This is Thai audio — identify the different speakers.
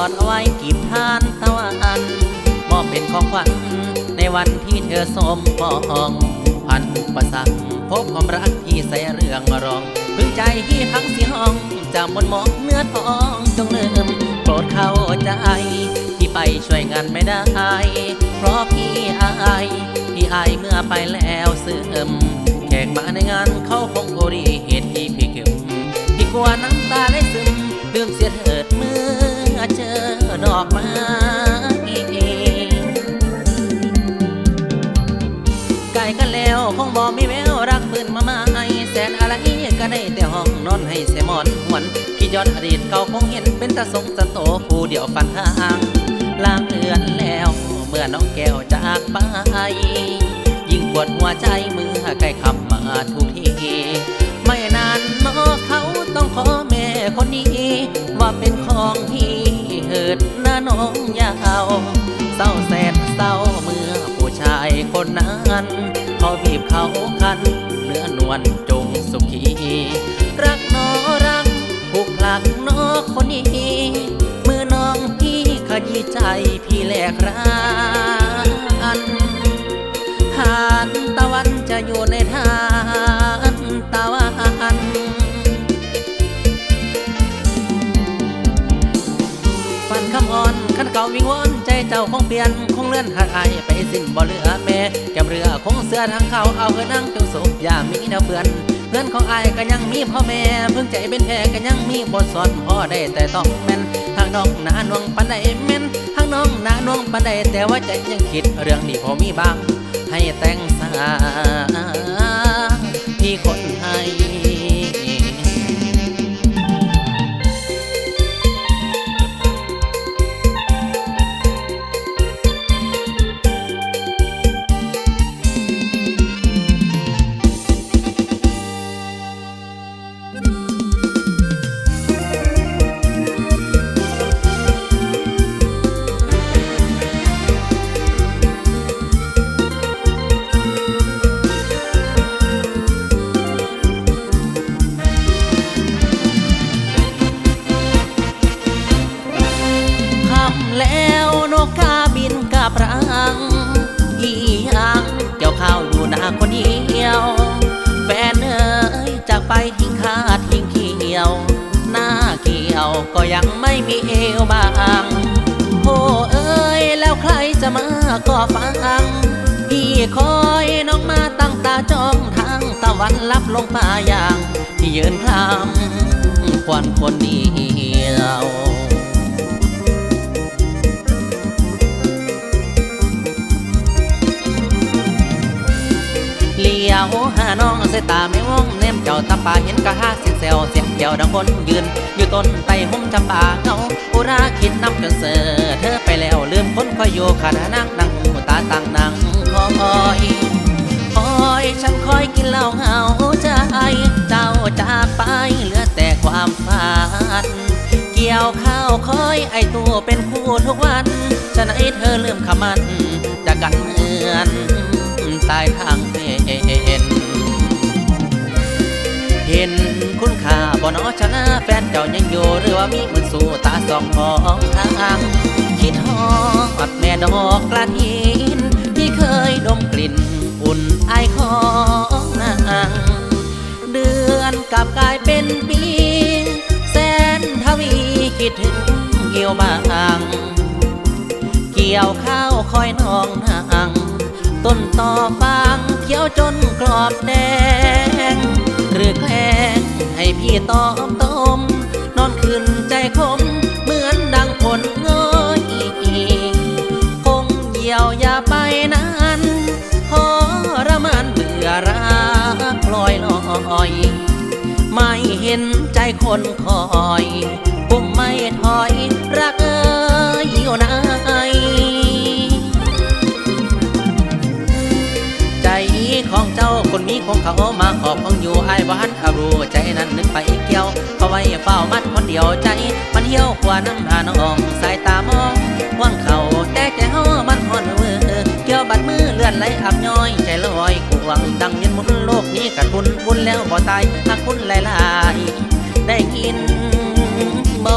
Speaker 1: อนเอาไว้กีบทานตะวันมอบเป็นของขวัญในวันที่เธอสมปองพันประสังพบความรักที่ใส่เรื่องรองพึงใจที่พักเสียห้องจะมนมองเนื้อทองจงลืมโปรดเข้าใจที่ไปช่วยงานไม่ได้ เพราะพี่อายพี่อายเมื่อไปแล้วเสื่อมแขกมาในงานเขาคงโอรีเหตุที่พี่เก็บพี่กลัวน้ำตาไหลซึมลืมเสียเถิด บอกมีแววรักปืนมามาให้แสนอะไรก็ได้แต่ห้องนอนให้เสยหมอนหวนคิดย้อนอดีตเก่าคงเห็นเป็นตาสงสะโตผู้เดียวฟันทางลางเลือนแล้ว เมื่อน้องแก้วจากไป ยิ่งปวดหัวใจเมื่อใกล้คำมาทุกทีไม่นานน้อเขาต้องขอแม่คนนี้ ว่าเป็นของพี่เหิดหน้าน้องยาวเศร้าแสนเศร้าเมื่อผู้ชายคนนั้น เขาบีบเขาคันเนื้อนวลจงสุขี รักนอรักผูกพลักนอคนนี้มือน้องพี่ขยี้ใจพี่แลกรันหานตะวันจะอยู่ใน อนขันเก่าวิงวอนใจเจ้าคงเปลี่ยนคงเลื่อนหักอายไปสิ้นบ่เหลือแม่แก้มเรือคงเสือทางเขาเอาเฮือนั่งจงสุขอย่ามีแนวเพื่อนเพื่อนของอายก็ยังมีพ่อแม่เพิ่งใจเป็นแพ้ก็ยังมีบทสอนพ่อได้แต่ต้องแม่นทางน้องหนานวงปันใดแม่นทางน้องหนานวงปันใดแต่ว่าใจยังคิดเรื่องนี้พอมีบ้างให้แต่งสา ข้าวอยู่นาคนเดียว แฟนเอ๋ยจากไปทิ้งขาทิ้งเขียว หน้าเกี่ยวก็ยังไม่มีเอวบางโอ้เอ้ยแล้วใครจะมาก็ฟัง พี่คอยน้องมาตั้งตาจ้องทางตะวันลับลงป่าอย่างที่ยืนคลำควันคนเดียว เลี้ยวหาน้องใส่ตาไม่ว่องเนมเจ้าตาป่าเห็นกะหาเสียงแซวเสียงเกี่ยวดังคนยืน อยู่ต้นไตห่มจำปาเงาอุราคิดนำจนเสือเธอไปแล้วลืมคนคอยอยู่ขาดนักนั่งหูตาตั้งนั่งคอยคอยฉันคอยกินเหล้าเหงาใจเจ้าจากไปเหลือแต่ความฝันเกี่ยวข้าวคอยไอตัวเป็นคู่ทุกวันฉันไอเธอลืมคำมันจากกันเหมือนตายทางเป็น เห็นคุณค่าบ่นอชนะแฟนเจ้ายังอยู่หรือว่ามีมือสู่ตาสองของทางคิดฮอดแม่ดอกกระถินที่เคยดมกลิ่นอุ่นไอของนางเดือนกลับกลายเป็นปีแสนทวีคิดถึงเกี่ยวบางเกี่ยวข้าวคอยน้องนางต้นต่อฟา ขียวจนกรอบแดง หรือแกล้งให้พี่ตอมต้มนอนขึ้นใจคม เหมือนดังผลง้อยคงเหี่ยวอย่าไปนั้นพอระมันเบื่อรักลอยลอย ไม่เห็นใจคนคอยปุ่มไม่ถอย ของเขามาขอบของอยู่ไอ้บ้นอารูใจนั้นนึกไปเกี่ยวเขาไว้เฝ้ามัดคนเดียวใจ มันเหี่ยวกว่าน้ำหาน้องสายตามองว่างเขาแต่ใจเฮามันหอนเวอเกี่ยวบัดมือเลื่อนไหลอับย้อย ใจลอยกวงดังยันมุนโลกนี้กัดบุญบุญแล้วบ่ตายหากคุณหลายได้กินบ่